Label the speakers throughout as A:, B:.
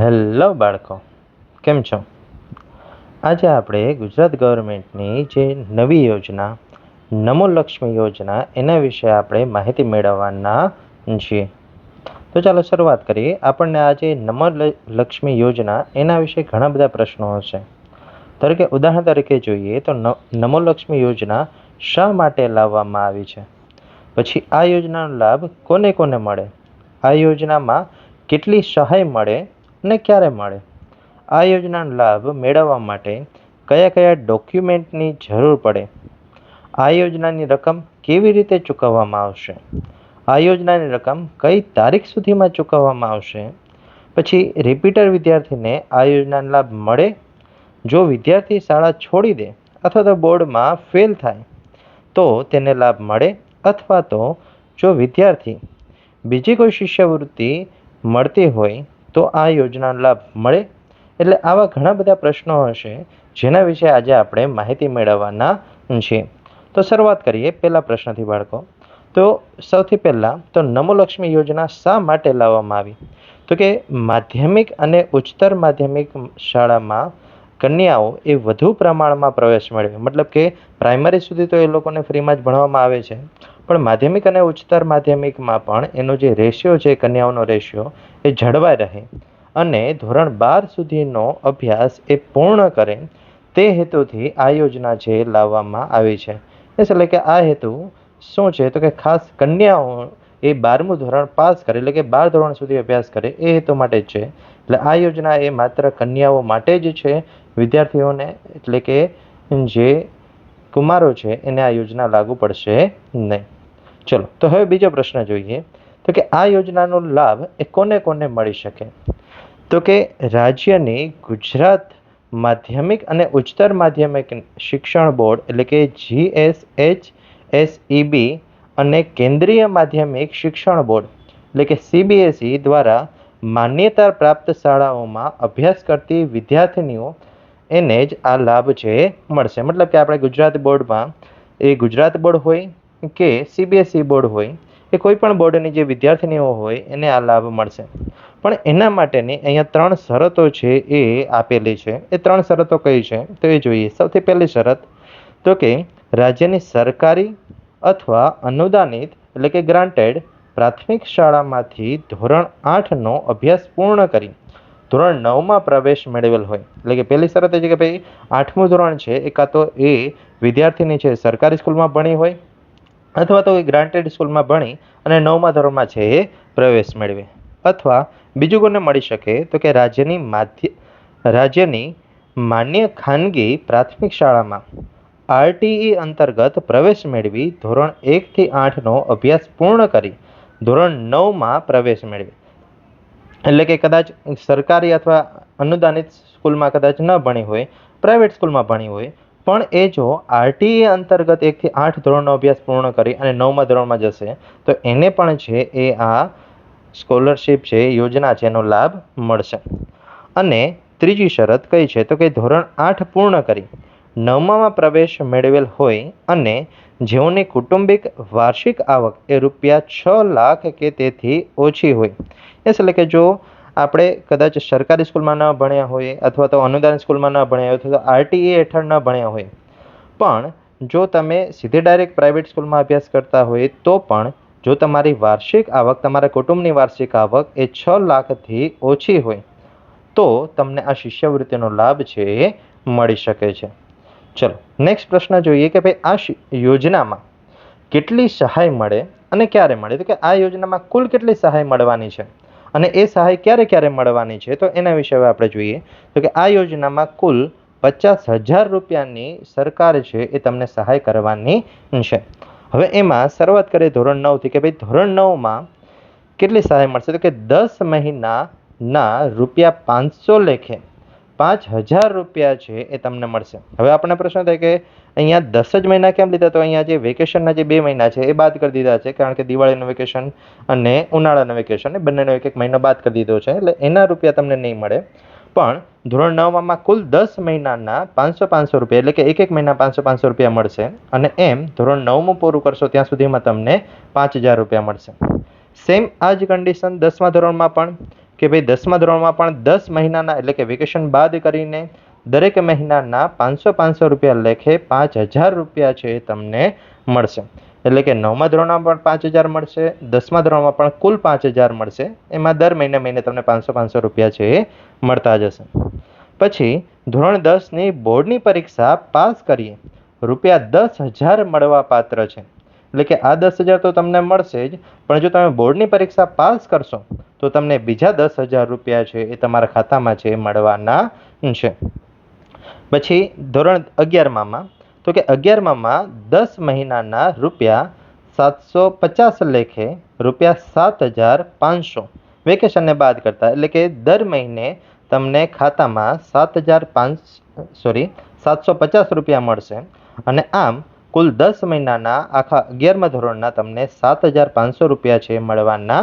A: hello બાળકો કેમ છો આજે આપણે ગુજરાત ગવર્મેન્ટની જે નવી યોજના નમો લક્ષ્મી યોજના એના વિશે આપણે માહિતી મેળવવાના છીએ તો ચાલો શરૂઆત કરીએ આપણને આજે નમો લક્ષ્મી યોજના એના વિશે ઘણા બધા પ્રશ્નો હશે તરીકે ઉદાહરણ તરીકે જોઈએ તો નમો લક્ષ્મી યોજના શા માટે લાવવામાં આવી છે પછી આ યોજનાનો લાભ કોને કોને મળે આ યોજનામાં કેટલી સહાય મળે ને ક્યારે મળે આ યોજનાનો લાભ મેળવવા માટે કયા કયા ડોક્યુમેન્ટની જરૂર પડે આ યોજનાની રકમ કેવી રીતે ચૂકવવામાં આવશે આ યોજનાની રકમ કઈ તારીખ સુધીમાં ચૂકવવામાં આવશે પછી રિપીટર વિદ્યાર્થીને આ યોજનાનો લાભ મળે જો વિદ્યાર્થી શાળા છોડી દે અથવા તો બોર્ડમાં ફેલ થાય તો તેને લાભ મળે અથવા તો જો વિદ્યાર્થી બીજી કોઈ શિષ્યવૃત્તિ મળતી હોય તો આ યોજનાનો લાભ મળે એટલે આવા ઘણા બધા પ્રશ્નો હશે જેના વિશે આજે આપણે માહિતી મેળવવાના છીએ તો શરૂઆત કરીએ પહેલા પ્રશ્નથી બાળકો તો સૌથી પહેલાં તો નમોલક્ષ્મી યોજના શા માટે લાવવામાં આવી તો કે માધ્યમિક અને ઉચ્ચતર માધ્યમિક શાળામાં કન્યાઓ એ વધુ પ્રમાણમાં પ્રવેશ મેળવે મતલબ કે પ્રાઇમરી સુધી તો એ લોકોને ફ્રીમાં જ ભણવામાં આવે છે પણ માધ્યમિક અને ઉચ્ચતર માધ્યમિકમાં પણ એનો જે રેશિયો છે કન્યાઓનો રેશિયો એ જળવાઈ રહે અને ધોરણ બાર સુધીનો અભ્યાસ એ પૂર્ણ કરે તે હેતુથી આ યોજના છે લાવવામાં આવી છે એટલે કે આ હેતુ શું છે તો કે ખાસ કન્યાઓ એ બારમું ધોરણ પાસ કરે એટલે કે બાર ધોરણ સુધી અભ્યાસ કરે એ હેતુ માટે જ છે એટલે આ યોજના એ માત્ર કન્યાઓ માટે જ છે વિદ્યાર્થીઓને એટલે કે જે કુમારો છે એને આ યોજના લાગુ પડશે નહીં ચલો તો હવે બીજો પ્રશ્ન જોઈએ તો કે આ યોજનાનો લાભ એ કોને કોને મળી શકે તો કે રાજ્યની ગુજરાત માધ્યમિક અને ઉચ્ચતર માધ્યમિક શિક્ષણ બોર્ડ એટલે કે G S H GSH SEB અને કેન્દ્રીય માધ્યમિક શિક્ષણ બોર્ડ એટલે કે સીબીએસઈ e દ્વારા માન્યતા પ્રાપ્ત શાળાઓમાં અભ્યાસ કરતી વિદ્યાર્થીનીઓ એને જ આ લાભ છે મળશે મતલબ કે આપણે ગુજરાત બોર્ડમાં એ ગુજરાત બોર્ડ હોય કે સીબીએસઈ બોર્ડ e હોય કે કોઈ પણ બોર્ડની જે વિદ્યાર્થીનીઓ હોય એને આ લાભ મળશે પણ એના માટેની અહીંયા ત્રણ શરતો છે એ આપેલી છે એ ત્રણ શરતો કઈ છે તો એ જોઈએ સૌથી પહેલી શરત તો કે રાજ્યની સરકારી અથવા અનુદાનિત એટલે કે ગ્રાન્ટેડ પ્રાથમિક શાળામાંથી ધોરણ આઠનો અભ્યાસ પૂર્ણ કરી ધોરણ નવમાં પ્રવેશ મેળવેલ હોય એટલે કે પહેલી શરત એ છે કે ભાઈ આઠમું ધોરણ છે એ કાં તો એ વિદ્યાર્થીની છે સરકારી સ્કૂલમાં ભણી હોય અથવા તો એ ગ્રાન્ટેડ સ્કૂલમાં ભણી અને નવમા ધોરણમાં છે એ પ્રવેશ મેળવે અથવા બીજું કોને મળી શકે તો કે રાજ્યની માધ્ય રાજ્યની માન્ય ખાનગી પ્રાથમિક શાળામાં આરટીઈ અંતર્ગત પ્રવેશ મેળવી ધોરણ એકથી આઠનો અભ્યાસ પૂર્ણ કરી ધોરણ નવમાં પ્રવેશ મેળવે એટલે કે કદાચ સરકારી અથવા અનુદાનિત સ્કૂલમાં કદાચ ન ભણી હોય પ્રાઇવેટ સ્કૂલમાં ભણી હોય પણ એ જો આરટીએ અંતર્ગત એકથી આઠ ધોરણનો અભ્યાસ પૂર્ણ કરી અને નવમા ધોરણમાં જશે તો એને પણ છે એ આ સ્કોલરશિપ છે યોજના છે એનો લાભ મળશે અને ત્રીજી શરત કઈ છે તો કે ધોરણ આઠ પૂર્ણ કરી નવમામાં પ્રવેશ મેળવેલ હોય અને જેઓની કુટુંબિક વાર્ષિક આવક એ રૂપિયા છ લાખ કે તેથી ઓછી હોય એટલે કે જો આપણે કદાચ સરકારી સ્કૂલમાં ન ભણ્યા હોઈએ અથવા તો અનુદાન સ્કૂલમાં ન ભણ્યા હોય અથવા તો આરટીઈ હેઠળ ન ભણ્યા હોય પણ જો તમે સીધે ડાયરેક્ટ પ્રાઇવેટ સ્કૂલમાં અભ્યાસ કરતા હોય તો પણ જો તમારી વાર્ષિક આવક તમારા કુટુંબની વાર્ષિક આવક એ છ લાખથી ઓછી હોય તો તમને આ શિષ્યવૃત્તિનો લાભ છે એ મળી શકે છે ચલો નેક્સ્ટ પ્રશ્ન જોઈએ કે ભાઈ આ યોજનામાં કેટલી સહાય મળે અને ક્યારે મળે તો કે આ યોજનામાં કુલ કેટલી સહાય મળવાની છે અને એ સહાય ક્યારે ક્યારે મળવાની છે તો એના વિશે હવે આપણે જોઈએ તો કે આ યોજનામાં કુલ પચાસ હજાર રૂપિયાની સરકાર છે એ તમને સહાય કરવાની છે હવે એમાં શરૂઆત કરીએ ધોરણ નવથી કે ભાઈ ધોરણ નવમાં કેટલી સહાય મળશે તો કે દસ મહિનાના રૂપિયા પાંચસો લેખે પાંચ હજાર રૂપિયા છે એ તમને મળશે હવે આપણને પ્રશ્ન થાય કે અહીંયા દસ જ મહિના કેમ લીધા તો અહીંયા જે વેકેશનના જે બે મહિના છે એ બાદ કરી દીધા છે કારણ કે દિવાળીનું વેકેશન અને ઉનાળાનું વેકેશન એ બંનેનો એક એક મહિનો બાદ કરી દીધો છે એટલે એના રૂપિયા તમને નહીં મળે પણ ધોરણ નવમાં કુલ દસ મહિનાના પાંચસો પાંચસો રૂપિયા એટલે કે એક એક મહિના પાંચસો પાંચસો રૂપિયા મળશે અને એમ ધોરણ નવમું પૂરું કરશો ત્યાં સુધીમાં તમને પાંચ હજાર રૂપિયા મળશે સેમ આ જ કન્ડિશન દસમા ધોરણમાં પણ કે ભાઈ દસમા ધોરણમાં પણ દસ મહિનાના એટલે કે વેકેશન બાદ કરીને દરેક મહિનાના પાંચસો પાંચસો રૂપિયા લેખે પાંચ હજાર રૂપિયા છે એ તમને મળશે એટલે કે નવમા ધોરણમાં પણ પાંચ હજાર મળશે દસમા ધોરણમાં પણ કુલ પાંચ હજાર મળશે એમાં દર મહિને મહિને તમને પાંચસો પાંચસો રૂપિયા છે એ મળતા જશે પછી ધોરણ દસની બોર્ડની પરીક્ષા પાસ કરીએ રૂપિયા દસ હજાર મળવા પાત્ર છે એટલે કે આ દસ હજાર તો તમને મળશે જ પણ જો તમે બોર્ડની પરીક્ષા પાસ કરશો તો તમને બીજા દસ હજાર રૂપિયા છે એ તમારા ખાતામાં છે એ મળવાના છે પછી ધોરણ અગિયારમાં તો કે અગિયારમાં દસ મહિનાના રૂપિયા સાતસો પચાસ લેખે રૂપિયા સાત હજાર પાંચસો વેકેશનને બાદ કરતાં એટલે કે દર મહિને તમને ખાતામાં સાત હજાર પાંચ સોરી સાતસો પચાસ રૂપિયા મળશે અને આમ કુલ દસ મહિનાના આખા અગિયારમાં ધોરણના તમને સાત હજાર પાંચસો રૂપિયા છે મળવાના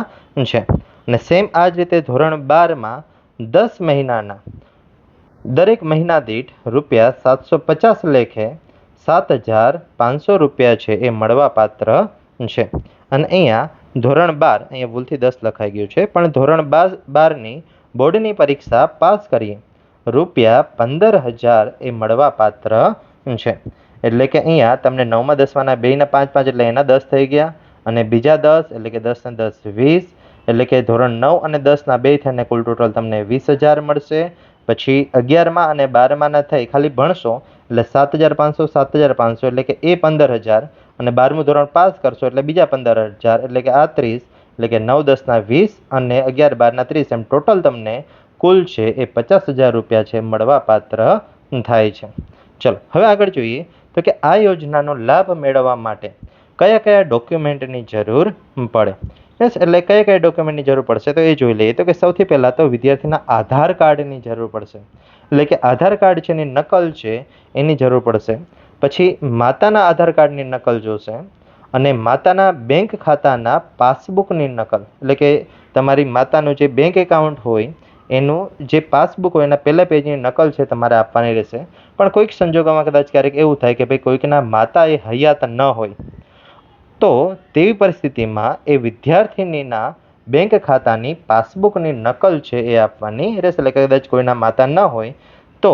A: છે અને સેમ આ જ રીતે ધોરણ બારમાં દસ મહિનાના દરેક મહિના દીઠ રૂપિયા સાતસો પચાસ લેખે સાત હજાર પાંચસો રૂપિયા છે એ મળવાપાત્ર છે અને અહીંયા ધોરણ બાર અહીંયા ભૂલથી દસ લખાઈ ગયું છે પણ ધોરણ બાર બારની બોર્ડની પરીક્ષા પાસ કરી રૂપિયા પંદર હજાર એ મળવાપાત્ર છે એટલે કે અહીંયા તમને નવમાં દસમાના બેના પાંચ પાંચ એટલે એના દસ થઈ ગયા અને બીજા દસ એટલે કે દસને દસ વીસ એટલે કે ધોરણ નવ અને દસના બે થઈને કુલ ટોટલ તમને વીસ હજાર મળશે પછી અગિયારમાં અને બારમાના થઈ ખાલી ભણશો એટલે સાત હજાર પાંચસો સાત હજાર પાંચસો એટલે કે એ પંદર હજાર અને બારમું ધોરણ પાસ કરશો એટલે બીજા પંદર હજાર એટલે કે આ ત્રીસ એટલે કે નવ દસના વીસ અને અગિયાર બારના ત્રીસ એમ ટોટલ તમને કુલ છે એ પચાસ હજાર રૂપિયા છે મળવાપાત્ર થાય છે ચલો હવે આગળ જોઈએ તો કે આ યોજનાનો લાભ મેળવવા માટે કયા કયા ડોક્યુમેન્ટની જરૂર પડે યસ એટલે કયા કયા ડોક્યુમેન્ટની જરૂર પડશે તો એ જોઈ લઈએ તો કે સૌથી પહેલાં તો વિદ્યાર્થીના આધાર કાર્ડની જરૂર પડશે એટલે કે આધાર કાર્ડ છે એની નકલ છે એની જરૂર પડશે પછી માતાના આધાર કાર્ડની નકલ જોશે અને માતાના બેંક ખાતાના પાસબુકની નકલ એટલે કે તમારી માતાનું જે બેંક એકાઉન્ટ હોય એનું જે પાસબુક હોય એના પહેલાં પેજની નકલ છે તમારે આપવાની રહેશે પણ કોઈક સંજોગોમાં કદાચ ક્યારેક એવું થાય કે ભાઈ કોઈકના માતા એ હયાત ન હોય તો તેવી પરિસ્થિતિમાં એ વિદ્યાર્થિનીના બેંક ખાતાની પાસબુકની નકલ છે એ આપવાની રહેશે એટલે કદાચ કોઈના માતા ન હોય તો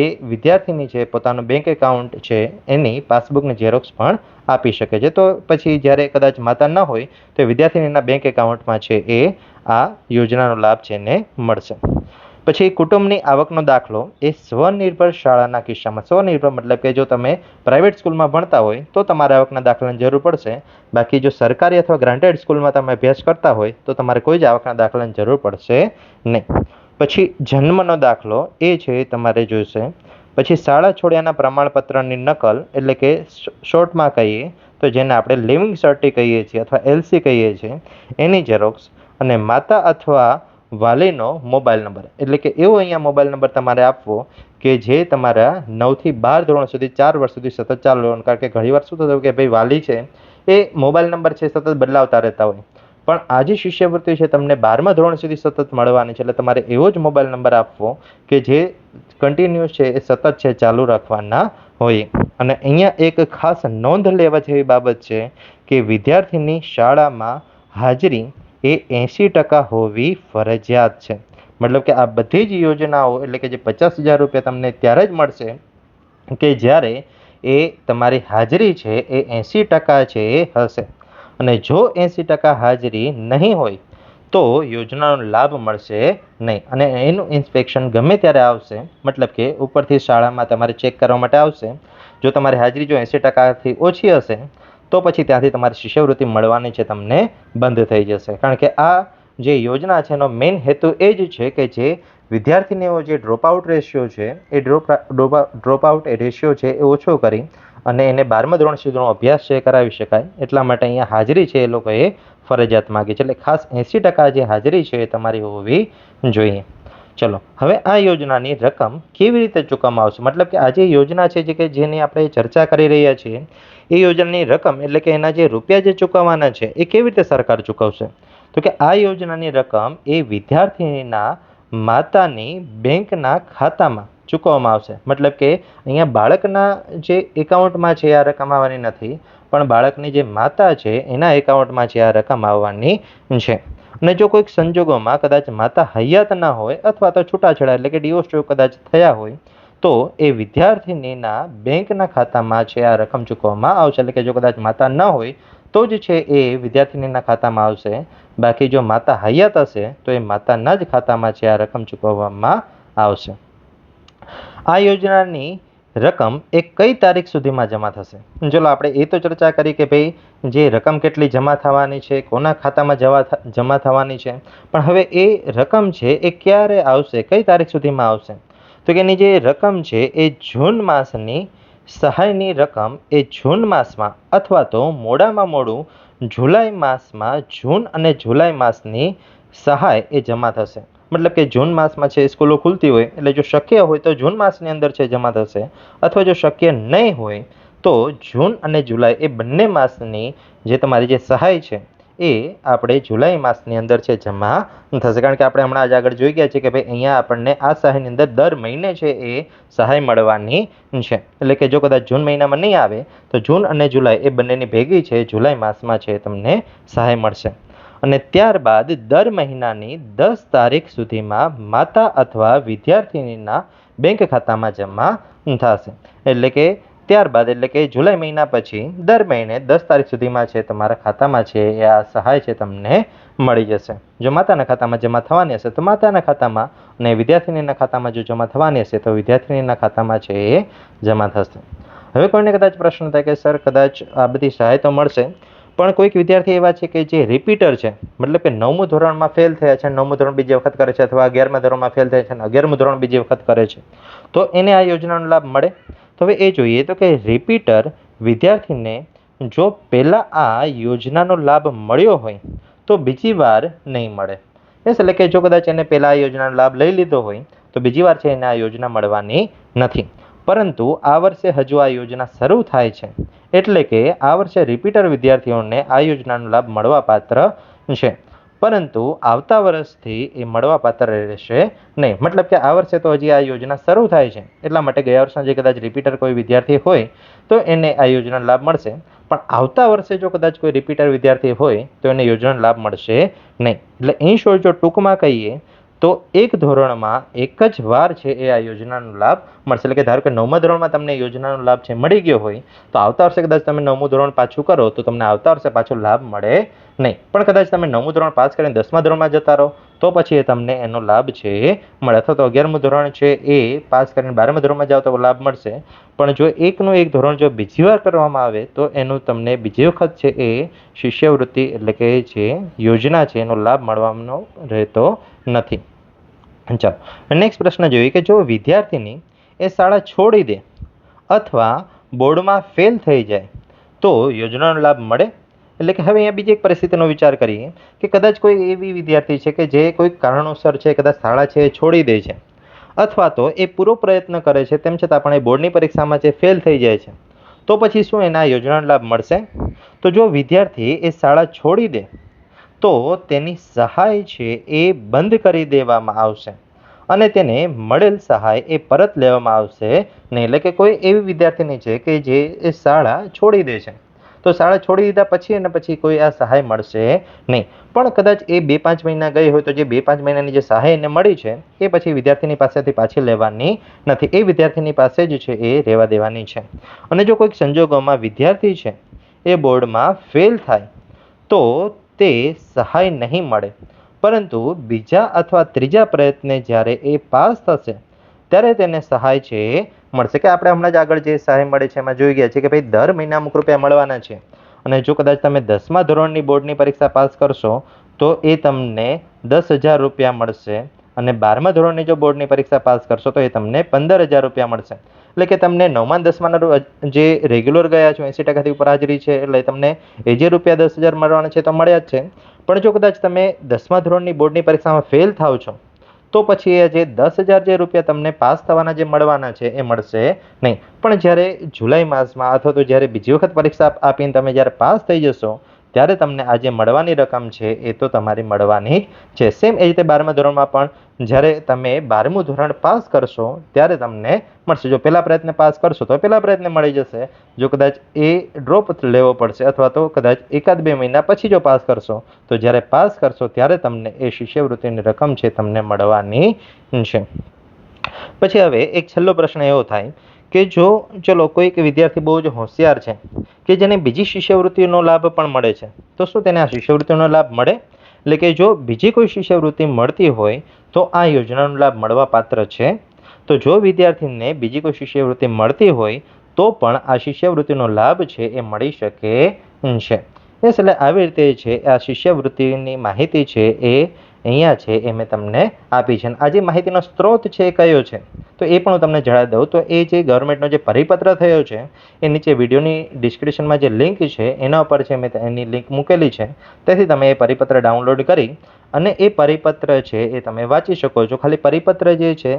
A: એ વિદ્યાર્થીની જે પોતાનું બેંક એકાઉન્ટ છે એની પાસબુકની ઝેરોક્સ પણ આપી શકે છે તો પછી જ્યારે કદાચ માતા ન હોય તો વિદ્યાર્થીનીના બેંક એકાઉન્ટમાં છે એ આ યોજનાનો લાભ છે એને મળશે પછી કુટુંબની આવકનો દાખલો એ સ્વનિર્ભર શાળાના કિસ્સામાં સ્વનિર્ભર મતલબ કે જો તમે પ્રાઇવેટ સ્કૂલમાં ભણતા હોય તો તમારે આવકના દાખલાની જરૂર પડશે બાકી જો સરકારી અથવા ગ્રાન્ટેડ સ્કૂલમાં તમે અભ્યાસ કરતા હોય તો તમારે કોઈ જ આવકના દાખલાની જરૂર પડશે નહીં પછી જન્મનો દાખલો એ છે તમારે જોઈશે પછી શાળા છોડ્યાના પ્રમાણપત્રની નકલ એટલે કે શોર્ટમાં કહીએ તો જેને આપણે લિવિંગ સર્ટી કહીએ છીએ અથવા એલસી કહીએ છીએ એની ઝેરોક્સ અને માતા અથવા વાલીનો મોબાઈલ નંબર એટલે કે એવો અહીંયા મોબાઈલ નંબર તમારે આપવો કે જે તમારા નવથી બાર ધોરણ સુધી ચાર વર્ષ સુધી સતત ચાલુ કારણ કે ઘણીવાર શું થતું કે ભાઈ વાલી છે એ મોબાઈલ નંબર છે સતત બદલાવતા રહેતા હોય પણ આજે શિષ્યવૃત્તિ છે તમને બારમા ધોરણ સુધી સતત મળવાની છે એટલે તમારે એવો જ મોબાઈલ નંબર આપવો કે જે કન્ટિન્યુઅસ છે એ સતત છે ચાલુ રાખવાના હોય અને અહીંયા એક ખાસ નોંધ લેવા જેવી બાબત છે કે વિદ્યાર્થીની શાળામાં હાજરી એ એંસી ટકા હોવી ફરજિયાત છે મતલબ કે આ બધી જ યોજનાઓ એટલે કે જે પચાસ હજાર રૂપિયા તમને ત્યારે જ મળશે કે જ્યારે એ તમારી હાજરી છે એ એંસી ટકા છે એ હશે અને જો એંસી ટકા હાજરી નહીં હોય તો યોજનાનો લાભ મળશે નહીં અને એનું ઇન્સ્પેક્શન ગમે ત્યારે આવશે મતલબ કે ઉપરથી શાળામાં તમારે ચેક કરવા માટે આવશે જો તમારી હાજરી જો એંસી ટકાથી ઓછી હશે તો પછી ત્યાંથી તમારી શિષ્યવૃત્તિ મળવાની છે તમને બંધ થઈ જશે કારણ કે આ જે યોજના છે એનો મેઇન હેતુ એ જ છે કે જે વિદ્યાર્થીનીઓ જે ડ્રોપ આઉટ રેશિયો છે એ ડ્રોપ ડ્રોપ આઉટ રેશિયો છે એ ઓછો કરી અને એને બારમા ધોરણ સુધીનો અભ્યાસ છે કરાવી શકાય એટલા માટે અહીંયા હાજરી છે એ લોકોએ ફરજિયાત માગી છે એટલે ખાસ એંસી ટકા જે હાજરી છે એ તમારી હોવી જોઈએ ચલો હવે આ યોજનાની રકમ કેવી રીતે ચૂકવવામાં આવશે મતલબ કે આ જે યોજના છે જે કે જેની આપણે ચર્ચા કરી રહ્યા છીએ એ યોજનાની રકમ એટલે કે એના જે રૂપિયા જે ચૂકવવાના છે એ કેવી રીતે સરકાર ચૂકવશે તો કે આ યોજનાની રકમ એ વિદ્યાર્થીના માતાની બેંકના ખાતામાં ચૂકવવામાં આવશે મતલબ કે અહીંયા બાળકના જે એકાઉન્ટમાં છે આ રકમ આવવાની નથી પણ બાળકની જે માતા છે એના એકાઉન્ટમાં છે આ રકમ આવવાની છે અને જો કોઈક સંજોગોમાં કદાચ માતા હૈયાત ના હોય અથવા તો છૂટાછેડા એટલે કે ડિવોર્સ કદાચ થયા હોય તો એ વિદ્યાર્થીનીના બેંકના ખાતામાં છે આ રકમ ચૂકવવામાં આવશે એટલે કે જો કદાચ માતા ન હોય તો જ છે એ વિદ્યાર્થીનીના ખાતામાં આવશે બાકી જો માતા હૈયાત હશે તો એ માતાના જ ખાતામાં છે આ રકમ ચૂકવવામાં આવશે આ યોજનાની રકમ એ કઈ તારીખ સુધીમાં જમા થશે ચલો આપણે એ તો ચર્ચા કરી કે ભાઈ જે રકમ કેટલી જમા થવાની છે કોના ખાતામાં જવા જમા થવાની છે પણ હવે એ રકમ છે એ ક્યારે આવશે કઈ તારીખ સુધીમાં આવશે તો કે એની જે રકમ છે એ જૂન માસની સહાયની રકમ એ જૂન માસમાં અથવા તો મોડામાં મોડું જુલાઈ માસમાં જૂન અને જુલાઈ માસની સહાય એ જમા થશે મતલબ કે જૂન માસમાં છે સ્કૂલો ખુલતી હોય એટલે જો શક્ય હોય તો જૂન માસની અંદર છે જમા થશે અથવા જો શક્ય નહીં હોય તો જૂન અને જુલાઈ એ બંને માસની જે તમારી જે સહાય છે એ આપણે જુલાઈ માસની અંદર છે જમા થશે કારણ કે આપણે હમણાં જ આગળ જોઈ ગયા છે કે ભાઈ અહીંયા આપણને આ સહાયની અંદર દર મહિને છે એ સહાય મળવાની છે એટલે કે જો કદાચ જૂન મહિનામાં નહીં આવે તો જૂન અને જુલાઈ એ બંનેની ભેગી છે જુલાઈ માસમાં છે તમને સહાય મળશે અને ત્યારબાદ દર મહિનાની દસ તારીખ સુધીમાં માતા અથવા વિદ્યાર્થિનીના બેંક ખાતામાં જમા થશે એટલે કે ત્યારબાદ એટલે કે જુલાઈ મહિના પછી દર મહિને દસ તારીખ સુધીમાં છે તમારા ખાતામાં છે એ આ સહાય છે તમને મળી જશે જો માતાના ખાતામાં જમા થવાની હશે તો માતાના ખાતામાં અને વિદ્યાર્થિનીના ખાતામાં જો જમા થવાની હશે તો વિદ્યાર્થિનીના ખાતામાં છે એ જમા થશે હવે કોઈને કદાચ પ્રશ્ન થાય કે સર કદાચ આ બધી સહાય તો મળશે પણ કોઈક વિદ્યાર્થી એવા છે કે જે રિપીટર છે મતલબ કે નવમું ધોરણમાં ફેલ થયા છે નવમું ધોરણ બીજી વખત કરે છે અથવા અગિયારમા ધોરણમાં ફેલ થયા છે અને અગિયારમું ધોરણ બીજી વખત કરે છે તો એને આ યોજનાનો લાભ મળે તો હવે એ જોઈએ તો કે રિપીટર વિદ્યાર્થીને જો પહેલાં આ યોજનાનો લાભ મળ્યો હોય તો બીજી વાર નહીં મળે એસ એટલે કે જો કદાચ એને પહેલાં આ યોજનાનો લાભ લઈ લીધો હોય તો બીજી વાર છે એને આ યોજના મળવાની નથી પરંતુ આ વર્ષે હજુ આ યોજના શરૂ થાય છે એટલે કે આ વર્ષે રિપીટર વિદ્યાર્થીઓને આ યોજનાનો લાભ મળવાપાત્ર છે પરંતુ આવતા વર્ષથી એ મળવાપાત્ર રહેશે નહીં મતલબ કે આ વર્ષે તો હજી આ યોજના શરૂ થાય છે એટલા માટે ગયા વર્ષના જે કદાચ રિપીટર કોઈ વિદ્યાર્થી હોય તો એને આ યોજનાનો લાભ મળશે પણ આવતા વર્ષે જો કદાચ કોઈ રિપીટર વિદ્યાર્થી હોય તો એને યોજનાનો લાભ મળશે નહીં એટલે અહીં શોર્ટ જો ટૂંકમાં કહીએ તો એક ધોરણમાં એક જ વાર છે એ આ યોજનાનો લાભ મળશે એટલે કે ધારો કે નવમા ધોરણમાં તમને યોજનાનો લાભ છે મળી ગયો હોય તો આવતા વર્ષે કદાચ તમે નવમું ધોરણ પાછું કરો તો તમને આવતા વર્ષે પાછો લાભ મળે નહીં પણ કદાચ તમે નવમું ધોરણ પાસ કરીને દસમા ધોરણમાં જતા રહો તો પછી એ તમને એનો લાભ છે એ મળે અથવા તો અગિયારમું ધોરણ છે એ પાસ કરીને બારમા ધોરણમાં જાઓ તો લાભ મળશે પણ જો એકનું એક ધોરણ જો બીજી વાર કરવામાં આવે તો એનું તમને બીજી વખત છે એ શિષ્યવૃત્તિ એટલે કે જે યોજના છે એનો લાભ મળવાનો રહેતો નથી ચાલો નેક્સ્ટ પ્રશ્ન જોઈએ કે જો વિદ્યાર્થીની એ શાળા છોડી દે અથવા બોર્ડમાં ફેલ થઈ જાય તો યોજનાનો લાભ મળે એટલે કે હવે અહીંયા બીજી એક પરિસ્થિતિનો વિચાર કરીએ કે કદાચ કોઈ એવી વિદ્યાર્થી છે કે જે કોઈ કારણોસર છે કદાચ શાળા છે એ છોડી દે છે અથવા તો એ પૂરો પ્રયત્ન કરે છે તેમ છતાં પણ એ બોર્ડની પરીક્ષામાં જે ફેલ થઈ જાય છે તો પછી શું એના યોજનાનો લાભ મળશે તો જો વિદ્યાર્થી એ શાળા છોડી દે તો તેની સહાય છે એ બંધ કરી દેવામાં આવશે અને તેને મળેલ સહાય એ પરત લેવામાં આવશે નહીં એટલે કે કોઈ એવી વિદ્યાર્થીની છે કે જે એ શાળા છોડી દે છે તો શાળા છોડી દીધા પછી અને પછી કોઈ આ સહાય મળશે નહીં પણ કદાચ એ બે પાંચ મહિના ગઈ હોય તો જે બે પાંચ મહિનાની જે સહાય એને મળી છે એ પછી વિદ્યાર્થીની પાસેથી પાછી લેવાની નથી એ વિદ્યાર્થીની પાસે જ છે એ રહેવા દેવાની છે અને જો કોઈક સંજોગોમાં વિદ્યાર્થી છે એ બોર્ડમાં ફેલ થાય તો તે સહાય નહીં મળે પરંતુ બીજા અથવા ત્રીજા પ્રયત્ને જ્યારે એ પાસ થશે ત્યારે તેને સહાય છે મળશે કે આપણે હમણાં જ આગળ જે સહાય મળે છે એમાં જોઈ ગયા છે કે ભાઈ દર મહિના અમુક રૂપિયા મળવાના છે અને જો કદાચ તમે દસમા ધોરણની બોર્ડની પરીક્ષા પાસ કરશો તો એ તમને દસ હજાર રૂપિયા મળશે અને બારમા ધોરણની જો બોર્ડની પરીક્ષા પાસ કરશો તો એ તમને પંદર હજાર રૂપિયા મળશે એટલે કે તમને નવમા દસમાના જે રેગ્યુલર ગયા છો એંસી ટકાથી ઉપર હાજરી છે એટલે તમને એ જે રૂપિયા દસ હજાર મળવાના છે તો મળ્યા જ છે પણ જો કદાચ તમે દસમા ધોરણની બોર્ડની પરીક્ષામાં ફેલ થાવ છો તો પછી એ જે દસ હજાર જે રૂપિયા તમને પાસ થવાના જે મળવાના છે એ મળશે નહીં પણ જ્યારે જુલાઈ માસમાં અથવા તો જ્યારે બીજી વખત પરીક્ષા આપીને તમે જ્યારે પાસ થઈ જશો ત્યારે તમને આ જે મળવાની રકમ છે એ તો તમારી મળવાની છે સેમ એ રીતે બારમા ધોરણમાં પણ જ્યારે તમે બારમું ધોરણ પાસ કરશો ત્યારે તમને મળશે જો પહેલા પ્રયત્ન પાસ કરશો તો પહેલા પ્રયત્ન મળી જશે જો કદાચ એ ડ્રોપ લેવો પડશે અથવા તો કદાચ એકાદ બે મહિના પછી જો પાસ કરશો તો જ્યારે પાસ કરશો ત્યારે તમને એ શિષ્યવૃત્તિની રકમ છે તમને મળવાની છે પછી હવે એક છેલ્લો પ્રશ્ન એવો થાય કે જો ચલો કોઈક વિદ્યાર્થી બહુ જ હોશિયાર છે કે જેને બીજી શિષ્યવૃત્તિનો લાભ પણ મળે છે તો શું તેને આ શિષ્યવૃત્તિનો લાભ મળે એટલે કે જો બીજી કોઈ શિષ્યવૃત્તિ મળતી હોય તો આ યોજનાનો લાભ મળવા પાત્ર છે તો જો વિદ્યાર્થીને બીજી કોઈ શિષ્યવૃત્તિ મળતી હોય તો પણ આ શિષ્યવૃત્તિનો લાભ છે એ મળી શકે છે એટલે આવી રીતે છે આ શિષ્યવૃત્તિની માહિતી છે એ અહીંયા છે એ મેં તમને આપી છે આ જે માહિતીનો સ્ત્રોત છે એ કયો છે તો એ પણ હું તમને જણાવી દઉં તો એ જે ગવર્મેન્ટનો જે પરિપત્ર થયો છે એ નીચે વિડીયોની ડિસ્ક્રિપ્શનમાં જે લિંક છે એના ઉપર છે મેં એની લિંક મૂકેલી છે તેથી તમે એ પરિપત્ર ડાઉનલોડ કરી અને એ પરિપત્ર છે એ તમે વાંચી શકો છો ખાલી પરિપત્ર જે છે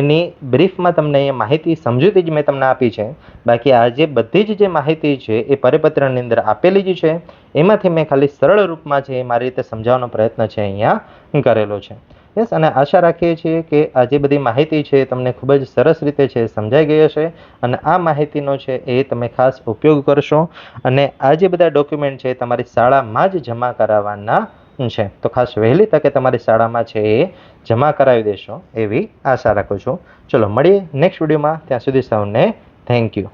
A: એની બ્રીફમાં તમને એ માહિતી સમજૂતી જ મેં તમને આપી છે બાકી આ જે બધી જ જે માહિતી છે એ પરિપત્રની અંદર આપેલી જ છે એમાંથી મેં ખાલી સરળ રૂપમાં છે એ મારી રીતે સમજાવવાનો પ્રયત્ન છે અહીંયા કરેલો છે યસ અને આશા રાખીએ છીએ કે આ જે બધી માહિતી છે તમને ખૂબ જ સરસ રીતે છે સમજાઈ ગઈ હશે અને આ માહિતીનો છે એ તમે ખાસ ઉપયોગ કરશો અને આ જે બધા ડોક્યુમેન્ટ છે તમારી શાળામાં જ જમા કરાવવાના છે તો ખાસ વહેલી તકે તમારી શાળામાં છે એ જમા કરાવી દેશો એવી આશા રાખું છું ચલો મળીએ નેક્સ્ટ વિડીયોમાં ત્યાં સુધી સૌને થેન્ક યુ